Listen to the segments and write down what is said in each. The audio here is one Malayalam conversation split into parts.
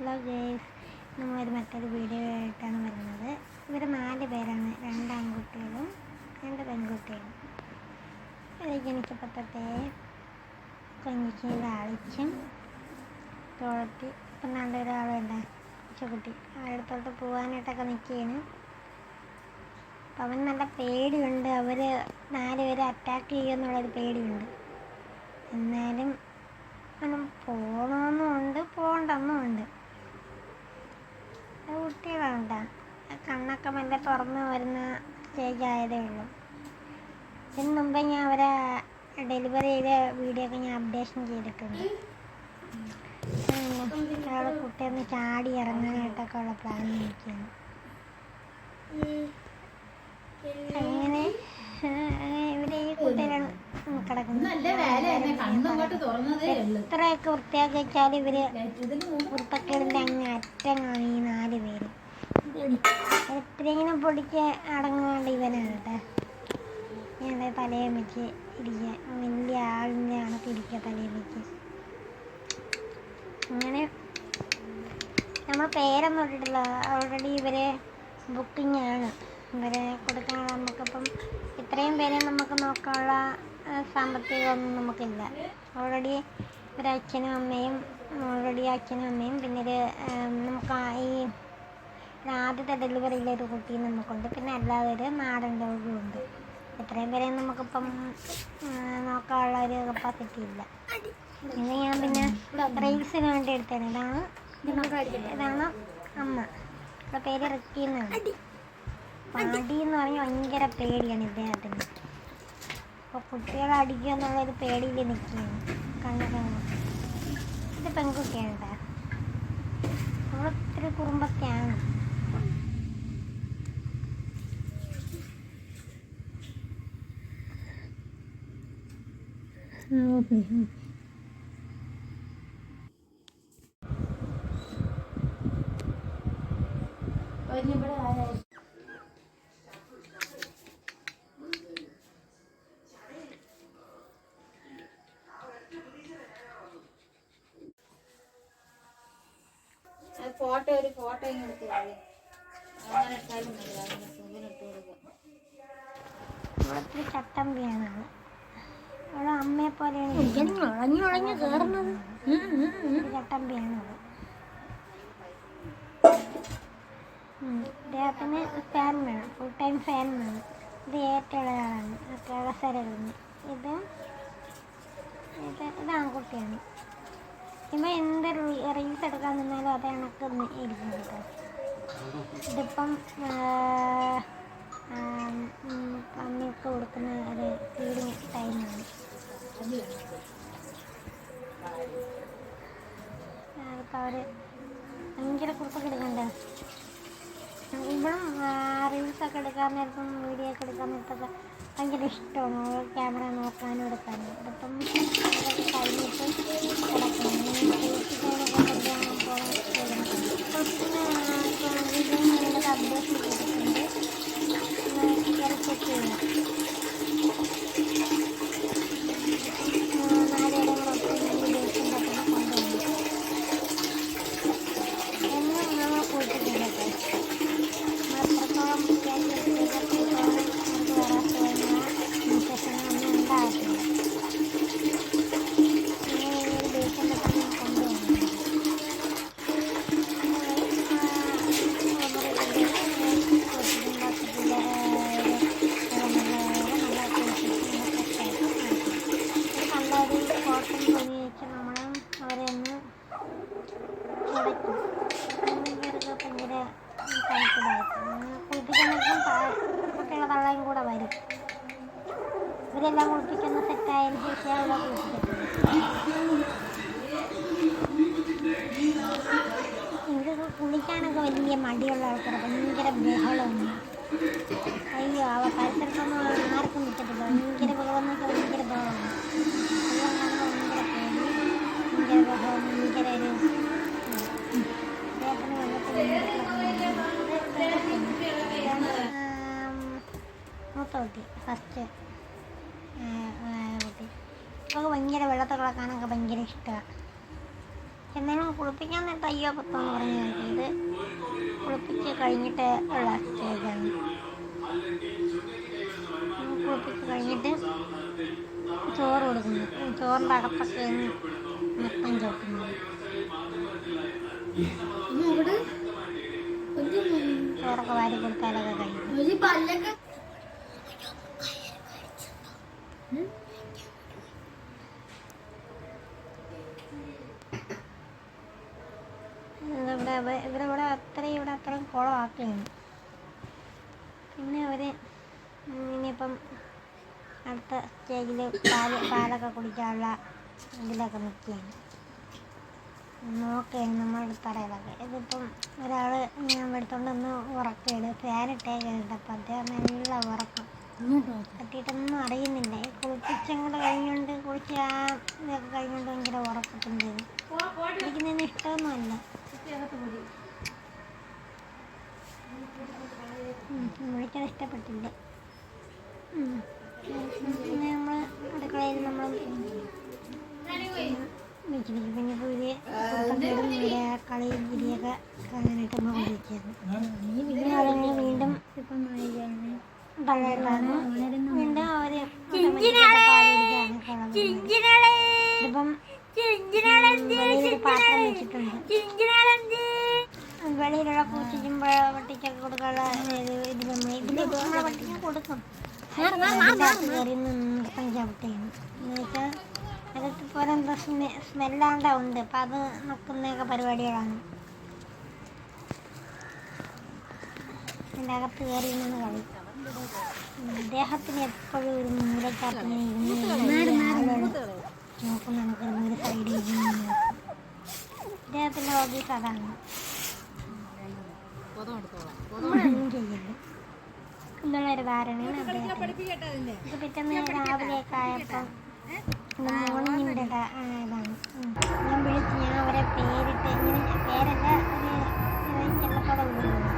ഹലോ ഗേസ് നമ്മളൊരു മറ്റൊരു വീഡിയോ ആയിട്ടാണ് വരുന്നത്. ഇവർ നാല് പേരാണ്. രണ്ട് ആൺകുട്ടികളും രണ്ട് പെൺകുട്ടികളും. അത് ജനിച്ചപ്പോൾ തൊട്ടേ ലാളിച്ചും തോളത്തി ഇപ്പം നല്ല ഒരാളുണ്ട് കൊച്ചുകുട്ടി അടുത്തോട്ട് പോകാനായിട്ടൊക്കെ നിൽക്കുകയാണ്. അപ്പം അവൻ നല്ല പേടിയുണ്ട്. അവർ നാല് പേരെ അറ്റാക്ക് ചെയ്യുമെന്നുള്ളൊരു പേടിയുണ്ട്. എന്നാലും പോകണമെന്നുമുണ്ട് പോകണ്ടെന്നുമുണ്ട്. അത് കുട്ടികളാണ് കേട്ടോ കണ്ണൊക്കെ മെല്ലെ തുറന്ന് വരുന്ന സ്റ്റേജ് ആയതേ ഉള്ളൂ. ഇതിന് മുമ്പേ ഞാൻ അവരെ ഡെലിവറി ചെയ്ത വീഡിയോ ഒക്കെ ഞാൻ അപ്ഡേഷൻ ചെയ്തിട്ടുണ്ട്. ഒരാൾ കുട്ടിയൊന്ന് ചാടി ഇറങ്ങാനായിട്ടൊക്കെ ഉള്ള പ്ലാൻ നോക്കിയാണ് അങ്ങനെ ഇവിടെ ഈ കുട്ടിയിലാണ് എത്രയൊക്കെ വൃത്തിയാക്കി വെച്ചാലും ഇവർ വൃത്തക്കേടിന്റെ അങ്ങ് അറ്റങ്ങാണ് ഈ നാല് പേര്. എത്രയെങ്കിലും പൊടിക്ക് അടങ്ങാണ്ട് ഇവനാണ് കേട്ടോ ഞാൻ തലയും വെച്ച് ഇരിക്കുക വലിയ ആളിന്റെ കണക്ക് ഇരിക്കുക തലയും വെച്ച് അങ്ങനെ നമ്മൾ പേരൊന്നും ഇട്ടിട്ടില്ല. ഓൾറെഡി ഇവരെ ബുക്കിംഗ് ആണ്. ഇവരെ കൊടുക്കാൻ നമുക്കിപ്പം ഇത്രയും പേരെ നമുക്ക് നോക്കാനുള്ള സാമ്പത്തികമൊന്നും നമുക്കില്ല. ഓൾറെഡി ഒരു അച്ഛനും അമ്മയും ഓൾറെഡി അച്ഛനും അമ്മയും പിന്നെ ഒരു നമുക്ക് ഈ ആദ്യത്തെ ഡെലിവറിയിലെ ഒരു കുട്ടി നമുക്കുണ്ട്. പിന്നെ അല്ലാതെ നാടൻ രോഗമുണ്ട് എത്രയും പേരെ നമുക്കിപ്പം നോക്കാനുള്ള ഒരു കപ്പാസിറ്റി ഇല്ല. ഇത് ഞാൻ പിന്നെ റീൽസിന് വേണ്ടി എടുത്തേനെ ഇതാണ് ഇതാണ് അമ്മ. പേര് റിക്കി എന്നാണ് പാടി എന്ന് പറഞ്ഞാൽ ഭയങ്കര പേടിയാണ് ഇദ്ദേഹത്തിന്. അപ്പോൾ കുട്ടികളെ അടിക്കുക എന്നുള്ളൊരു പേടിയിൽ നിൽക്കുകയാണ്. നോക്കി ഇത് പെൺകുട്ടിയാണ് കേട്ടോ നമ്മൾ കുറുമ്പൊക്കെയാണ്. ഇവിടെ ഒരു ഫോട്ടോ ഇങ്ങനെ എടുത്ത്. അങ്ങനെ ഇട്ടാലും മതി അതിന് സുഖം ഇട്ട് കൊടുക്കും ചട്ടമ്പിയാണ് അവൾ. അമ്മയെ പോലെയാണ് ഉളഞ്ഞു ഉളഞ്ഞു കയറുന്നത് ചട്ടമ്പിയാണ് ഉം. ഫാൻ വേണം ഫുൾ ടൈം ഫാൻ വേണം ഇത് ഏറ്റവും ആളാണ് ഇത് ഇത് ഇത് ആൺകുട്ടിയാണ് ഇവ എന്ത് റീൽസ് എടുക്കാൻ നിന്നാലും അത് കണക്ക് ഇരിക്കും കേട്ടോ. ഇതിപ്പം അമ്മയൊക്കെ കൊടുക്കുന്ന ഒരു ഫീഡിങ് ടൈമാണ് അതിപ്പോൾ അവർ ഭയങ്കര കുറിപ്പൊക്കെ എടുക്കണ്ടേ? ഇവളും റീൽസൊക്കെ എടുക്കാൻ നേരത്തും വീഡിയോ ഒക്കെ എടുക്കാൻ നേരത്തൊക്കെ ഭയങ്കര ഇഷ്ടമാണ്. ക്യാമറ നോക്കാനും എടുക്കാനും. ഇതിപ്പം കഴിഞ്ഞിട്ട് അപ്ഡേഷൻ ചെയ്തിട്ടുണ്ട് ചെക്ക് ചെയ്യാം നാലുപേരും കൂടെ ഒപ്പം ഈ ദേശം പറ്റുന്ന കൊണ്ടുവന്നു എന്നും നമ്മൾ കൂട്ടിട്ടില്ല അത്രത്തോളം വൃത്തിയാക്കി എടുത്തിടത്തോളം നമുക്ക് വരാത്ത ഇൻഫെക്ഷനൊന്നും ഉണ്ടാകത്തില്ല പിന്നെ ഈ ഒരു ദേശം പറ്റുന്ന കൊണ്ടുവന്നു നല്ലൊരു കോട്ടൺ തുണി വെച്ച് നമ്മൾ അവരെ ഒന്ന് ഉടയ്ക്കും ഇവർക്ക് ഭയങ്കര കുട്ടികളെ തള്ളയും കൂടെ വരും ഇവരെല്ലാം കുളിപ്പിക്കുന്ന സെറ്റായതിനു ശേഷം കുളിക്കാനൊക്കെ വലിയ മടിയുള്ള ആൾക്കാർ ഭയങ്കര ബഹളമാണ്. അയ്യോ അവ പരിസരത്തൊന്നും ആർക്കും നിൽക്കത്തില്ല എന്നാലും കുളിപ്പിക്കാൻ നേരത്തെ അയ്യോ പത്തോന്ന് പറഞ്ഞു ഇത് കുളിപ്പിച്ച് കഴിഞ്ഞിട്ട് ഉള്ള സ്റ്റേജാണ് കുളിപ്പിച്ച് കഴിഞ്ഞിട്ട് ചോറ് കൊടുക്കുന്നു ചോറിന്റെ അകത്തൊക്കെ നൃത്തം ചോക്കുന്നത് ചോറൊക്കെ വാരി കൊടുത്താലൊക്കെ കഴിയും ഒരു പല്ലൊക്കെ ഇവിടെ ഇവ- ഇവരിവിടെ അത്രയും ഇവിടെ അത്രയും കുളമാക്കുകയാണ് പിന്നെ അവർ ഇനിയിപ്പം അടുത്ത സ്റ്റേജിൽ പാൽ പാലൊക്കെ കുടിക്കാനുള്ള ഇതിലൊക്കെ നിൽക്കുകയാണ്. നോക്കുകയാണ് നമ്മളുടെ തറയിലൊക്കെ ഇതിപ്പം ഒരാൾ ഞാൻ എടുത്തോണ്ട് ഒന്ന് ഉറക്കുകയാണ് ഫാനിട്ടേ കേട്ടപ്പോൾ അദ്ദേഹം നല്ല ഉറക്കം. പറ്റിയിട്ടൊന്നും അറിയുന്നില്ല. ഈ കുളിപ്പിച്ചങ്ങോട്ട് കഴിഞ്ഞുകൊണ്ട് കുളിച്ച് ആ ഇതൊക്കെ കഴിഞ്ഞുകൊണ്ട് ഭയങ്കര ഉറക്കത്തിന്റെ കുളിക്കുന്നതിന് ഇഷ്ടമൊന്നുമല്ല. വിളിച്ചത് ഇഷ്ടപ്പെട്ടില്ല. പിന്നെ നമ്മൾ അടുക്കളയിൽ നമ്മൾ വെച്ചിരിക്കും പിന്നെ പുതിയ ഇവിടെ കളി ഗിരിയൊക്കെ കാണാനായിട്ട് നമ്മൾ കൊണ്ടുവച്ചായിരുന്നു പിന്നെ അതുങ്ങൾ വീണ്ടും ഇപ്പം പള്ളിയിട്ടാണ് വീണ്ടും അവർ ഇതിപ്പം പാത്രം വെച്ചിട്ടുണ്ട്. വെളിയിലുള്ള പൂച്ചയ്ക്കും പട്ടിക്കൊക്കെ കൊടുക്കാനുള്ള ഇത് ഇത് നമ്മൾ ഇതിലേക്ക് നമ്മളെ പട്ടിക്ക് കൊടുക്കും. കയറി നിന്ന് നൃത്തം ചവിട്ടിയാണ് എന്ന് വെച്ചാൽ അകത്ത് പോലെ എന്തോ സ്മെ സ്മെല്ലാണ്ട ഉണ്ട് അപ്പം അത് നക്കുന്നൊക്കെ പരിപാടികളാണ് അതിന്റെ അകത്ത് കയറി നിന്ന് കളി അദ്ദേഹത്തിന് എപ്പോഴും ഒരു മൂലക്കാട്ടിനെ ഇരുന്ന് നോക്കും നമുക്കിരുന്ന് ഒരു സൈഡിൽ ഇരുന്ന് അദ്ദേഹത്തിന്റെ ഹോബീസ് അതാണ് ചെയ്യില്ല എന്നുള്ളൊരു ധാരണയാണ് അദ്ദേഹത്തിന്. ഇത് പിറ്റേന്ന് രാവിലെയൊക്കെ ആയപ്പോൾ മോർണിംഗിന്റെ ഇതാണ്. ഞാൻ വിളിച്ച് ഞാൻ അവരെ പേരിട്ട് ഇങ്ങനെ പേരല്ല ഒരു ചെള്ളത്തോടെ വിളിക്കുന്നു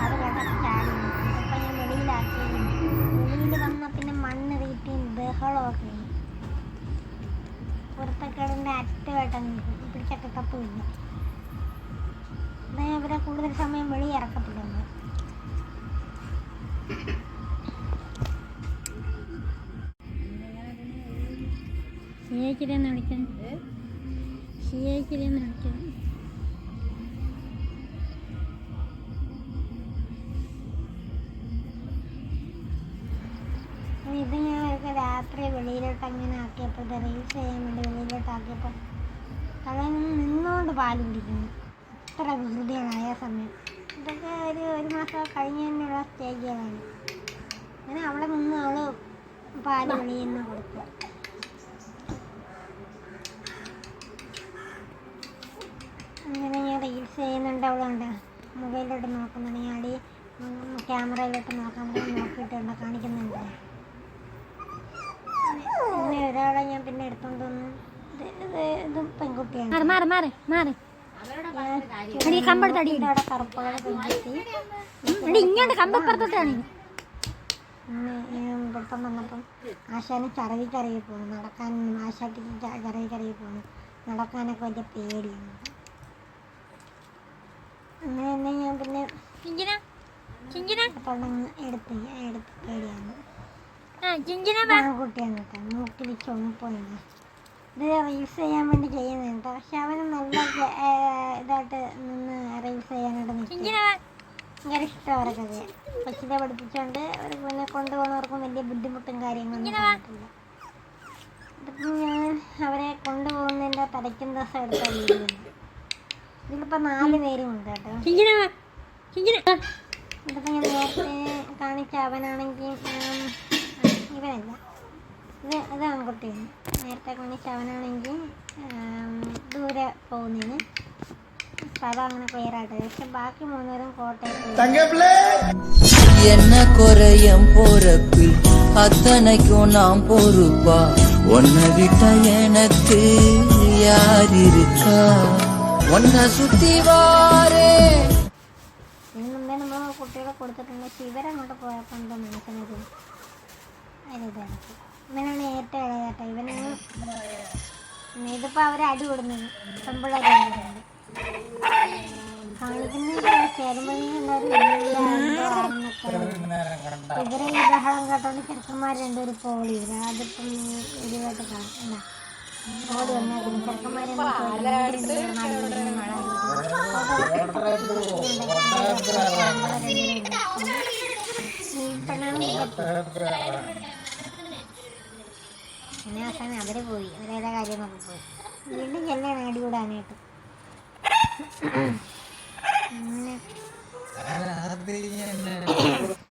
അത് കേട്ടപ്പോൾ ചാടി അപ്പം ഞാൻ വെളിയിലാക്കിയിരുന്നു വെളിയിൽ വന്ന പിന്നെ മണ്ണ് വീട്ടിയും ബഹളമൊക്കെ പുറത്തൊക്കെടിന്റെ അറ്റമായിട്ട് പിടിച്ചൊക്കെ തപ്പുമില്ല ഷിയേക്കിലെന്ന് വിളിക്കാൻ. ഷിയേക്കിലെന്ന് വിളിക്കാൻ. ഇത് ഞാൻ അവർക്ക് രാത്രി വെളിയിലോട്ട് അങ്ങനെ ആക്കിയപ്പോൾ ഇത് റീൽസ് ചെയ്യാൻ വേണ്ടി വെളിയിലോട്ട് ആക്കിയപ്പോൾ നിന്ന് നിന്നുകൊണ്ട് പാൽ കുടിക്കുന്നു അത്ര വികൃതികളായ സമയം. ഇതൊക്കെ ഒരു ഒരു മാസം കഴിഞ്ഞ് തന്നെയുള്ള സ്റ്റേജുകളാണ് അങ്ങനെ അവിടെ നിന്ന് അവൾ പാൽ വെളിയിൽ നിന്ന് കൊടുക്കുക. അങ്ങനെ ഞാൻ റീൽസ് ചെയ്യുന്നുണ്ട് അവളുണ്ട്. മൊബൈലിലോട്ട് നോക്കുന്നുണ്ട്. ഞാൻ ഈ ക്യാമറയിലോട്ട് നോക്കാൻ വേണ്ടി നോക്കിയിട്ടുണ്ട് കാണിക്കുന്നുണ്ട്. അങ്ങനെ ഒരാളെ ഞാൻ പിന്നെ എടുത്തോണ്ട് വന്നു ഇത് ഇത് ഇത് പെൺകുട്ടിയാണ്. മാറി മാറി മാറി കമ്പെടുത്തടി അവിടെ കറുപ്പുകളെ പെൺകുട്ടി. ഇങ്ങോട്ട് കമ്പപ്പുറത്തോട്ടാണ് ഇപ്പം വന്നപ്പം ആശാന് ചറവി കറിയിൽ പോകുന്നു നടക്കാൻ ആശാട്ടിക്ക് ചറവി കറിയിൽ പോകുന്നു നടക്കാനൊക്കെ വലിയ പേടിയാണ്. അങ്ങനെ ഞാൻ പിന്നെ തുടങ്ങി എടുത്ത് എടുത്ത് പേടിയാണ്. കുട്ടിയാണ് കേട്ടോ. മൂക്കിൽ ചുമപ്പാണ് ഇത് റീൽസ് ചെയ്യാൻ വേണ്ടി ചെയ്യുന്നത് കേട്ടോ. പക്ഷെ അവന് നല്ല ഇതായിട്ട് നിന്ന് റീൽസ് ചെയ്യാനായിട്ട് നിൽക്കും ഭയങ്കര ഇഷ്ടം അവർക്കത് കൊച്ചിനെ പഠിപ്പിച്ചുകൊണ്ട് അവർ പിന്നെ കൊണ്ടുപോകുന്നവർക്കും വലിയ ബുദ്ധിമുട്ടും കാര്യങ്ങളൊന്നും ഉണ്ടായിട്ടില്ല ഞാൻ അവരെ കൊണ്ടുപോകുന്നതിന്റെ തലയ്ക്കും ദിവസം എടുത്ത വീഡിയോ ഇതിലിപ്പോൾ നാല് പേരും ഉണ്ട് കേട്ടോ ഇതിപ്പോൾ ഞാൻ നേരത്തെ കാണിച്ച അവനാണെങ്കിൽ ഉം, ഇവനല്ല ഇത് ഇത് ആൺകുട്ടിയാണ് നേരത്തെ കാണിച്ച അവനാണെങ്കിൽ ഉം, ദൂരെ പോകുന്നതിന് സ്ഥലം അങ്ങനെ ക്ലിയർ ആയിട്ട് പക്ഷെ ബാക്കി മൂന്നുപേരും കോട്ടയത്ത് என்ன குறையம் போறப்பில் அத்தனைக்கும் நாம் பொறுப்பா உன்னை விட்ட எனக்கு யார் இருக்கா പോയപ്പോൾ എന്തോ അടി ഇവരെ ഈ ബഹളം കേട്ടോണ്ട് ചെറുക്കന്മാർ പോളി അതിപ്പം ഇതുമായിട്ട് കാണാം. വന്നേക്കുന്നു പിന്നെ അവസാനം അവർ പോയി അവരേതാ കാര്യം നോക്കി പോയി വീണ്ടും ചെല്ലാണ് അടികൂടാനായിട്ട് അങ്ങനെ